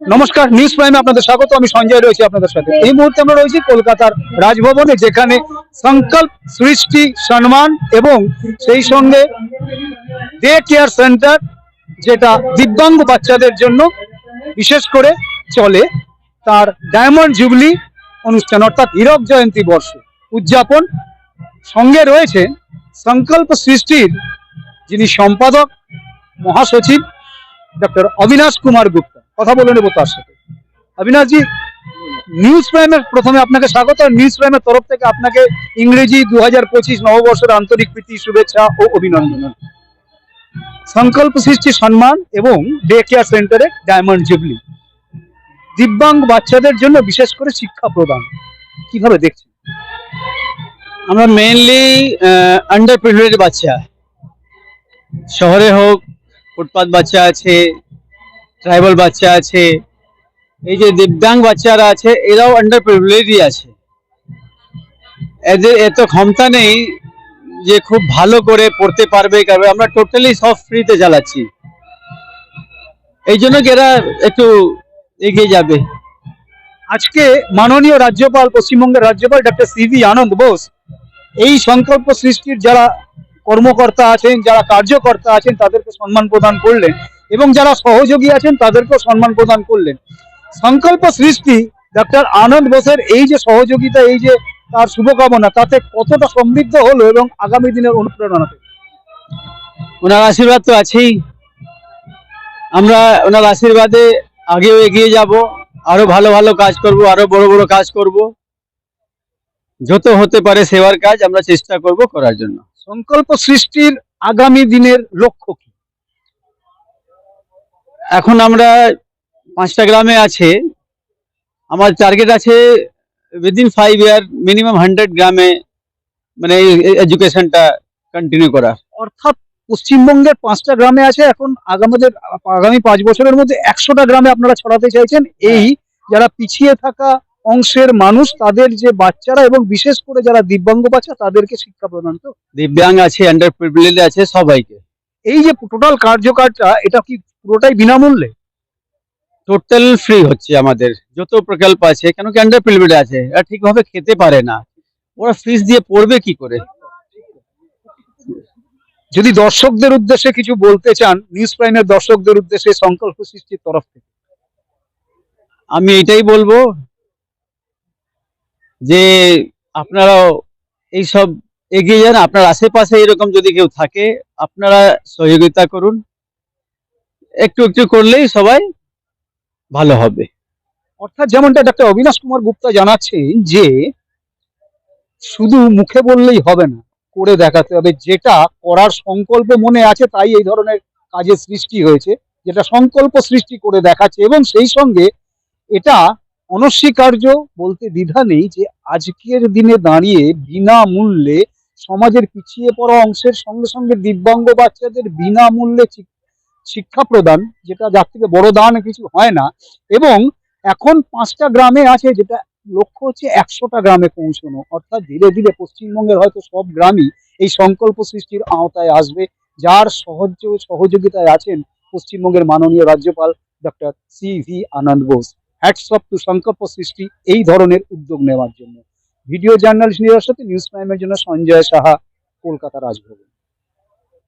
নমস্কার নিউজ প্রাইমে আপনাদের স্বাগত, আমি সঞ্জয় রয়েছি আপনাদের সাথে। এই মুহূর্তে আমরা রয়েছি কলকাতার রাজভবনে, যেখানে সংকল্প, সৃষ্টি, সম্মান এবং সেই সঙ্গে ডে কেয়ার সেন্টার, যেটা দিব্যাঙ্গ বাচ্চাদের জন্য বিশেষ করে চলে, তার ডায়মন্ড জুবলি অনুষ্ঠান, অর্থাৎ হীরক জয়ন্তী বর্ষ উদযাপন। সঙ্গে রয়েছে সংকল্প সৃষ্টির যিনি সম্পাদক, মহাসচিব ডক্টর অবিনাশ কুমার গুপ্তা। কথা বলে নেব তার সাথে। অবিনাশজি নিউজ প্রাইমের প্রথমে আপনাকে স্বাগত। আর নিউজ প্রাইমের তরফ থেকে আপনাকে ইংরেজি দু হাজার পঁচিশ নববর্ষের আন্তরিক প্রীতি, শুভেচ্ছা ও অভিনন্দন। সংকল্প সৃষ্টি, সম্মান এবং ডে কেয়ার সেন্টারে ডায়মন্ড জুবলি দিব্যাঙ্গ বাচ্চাদের জন্য বিশেষ করে শিক্ষা প্রদান। কীভাবে দেখছেন? আমরা মেইনলি আন্ডার প্রিভিলেজ বাচ্চা। শহরে হোক ফুটপাথ বাচ্চা আছে ট্রাইবাল বাচ্চা আছে, এই যে দিব্যাঙ্গ বাচ্চারা আছে, এরাও আন্ডার প্রিভিলেজই আছে। এদের এত ক্ষমতা নেই যে খুব ভালো করে পড়তে পারবে করবে আমরা টোটালি সব ফ্রিতে চালাচ্ছি এই জন্য এরা একটু এগিয়ে যাবে? আজকে মাননীয় রাজ্যপাল, পশ্চিমবঙ্গের রাজ্যপাল ডক্টর সিভি আনন্দ বোস এই সংকল্প সৃষ্টির যারা কর্মকর্তা আছেন, যারা কার্যকর্তা আছেন, তাদেরকে সম্মান প্রদান করলেন। এবং যারা সহযোগী আছেন তাদেরকেও সম্মান প্রদান করলেন। সংকল্প সৃষ্টি ডক্টর আনন্দ বোসের এই যে সহযোগিতা এই যে তার শুভকামনা তাতে কতটা সমৃদ্ধ হলো এবং আগামী দিনের অনুপ্রেরণা ওনার আশীর্বাদ তো আছেই। আমরা ওনার আশীর্বাদে আগেও এগিয়ে যাব আরও ভালো ভালো কাজ করব আরও বড় বড় কাজ করব। যত হতে পারে সেবার কাজ আমরা চেষ্টা করব করার জন্য। সংকল্প সৃষ্টির আগামী দিনের লক্ষ্য কি? এখন আমরা পাঁচটা গ্রামে আছে। আমার টার্গেট আছে within five year minimum hundred গ্রামে মানে এডুকেশনটা কন্টিনিউ করা অর্থাৎ পশ্চিমবঙ্গের পাঁচটা গ্রামে আছে এখন আগামীদের আগামী পাঁচ বছরের মধ্যে একশোটা গ্রামে আপনারা ছড়াতে চাইছেন। এই যারা পিছিয়ে থাকা অংশের মানুষ তাদের যে বাচ্চারা এবং বিশেষ করে যারা দিব্যাঙ্গ বাচ্চা তাদেরকে শিক্ষা প্রদান তো দিব্যাঙ্গ আছে আন্ডার প্রিভিলেজ আছে সবাইকে। এই যে টোটাল কার্যকারটা এটা কি পুরোটাই বিনামূল্যে? টোটাল ফ্রি হচ্ছে আমাদের। যত প্রকল্প আছে কেন কি আন্ডার প্রিভিলেজ আছে? এরা ঠিকভাবে খেতে পারে না। ওরা ফিস দিয়ে পড়বে কি করে? যদি দর্শকদের উদ্দেশ্যে কিছু বলতে চান নিউজ প্রাইমের দর্শকদের উদ্দেশ্যে সংকল্প সৃষ্টির তরফ থেকে। আমি এটাই বলব যে আপনারাও এইসব এগিয়ে যান। আপনার আশেপাশে এরকম যদি কেউ থাকে আপনারা সহযোগিতা করুন। একটু একটু করলেই সবাই ভালো হবে। অর্থাৎ যেমনটা ডাক্তার অবিনাশ কুমার গুপ্তা জানাচ্ছেন যে, শুধু মুখে বললেই হবে না, করে দেখাতে হবে। যেটা করার সংকল্প মনে আছে, তাই এই ধরনের কাজের সৃষ্টি হয়েছে। যেটা সংকল্প সৃষ্টি করে দেখাচ্ছে এবং সেই সঙ্গে এটা অনস্বীকার্য বলতে দ্বিধা নেই যে, আজকের দিনে দাঁড়িয়ে বিনামূল্যে সমাজের পিছিয়ে পড়া অংশের সঙ্গে সঙ্গে দিব্যাঙ্গ বাচ্চাদের বিনামূল্যে শিক্ষা প্রদান, যেটা যার থেকে বড় দান কিছু হয় না, এবং এখন পাঁচটা গ্রামে আছে যেটা লক্ষ্য হচ্ছে একশোটা গ্রামে পৌঁছানো। অর্থাৎ ধীরে ধীরে পশ্চিমবঙ্গের হয়তো সব গ্রামই এই সংকল্প সৃষ্টির আওতায় আসবে। যার সহজ সহযোগিতায় আছেন পশ্চিমবঙ্গের মাননীয় রাজ্যপাল doctor C V Ananda Bose. Hats off to Sankalpa Srishti এই ধরনের উদ্যোগ নেওয়ার জন্য। ভিডিও জার্নালিস্ট নিরার সাথে নিউজ প্রাইমের জন্য সঞ্জয় সাহা, কলকাতা রাজভবন।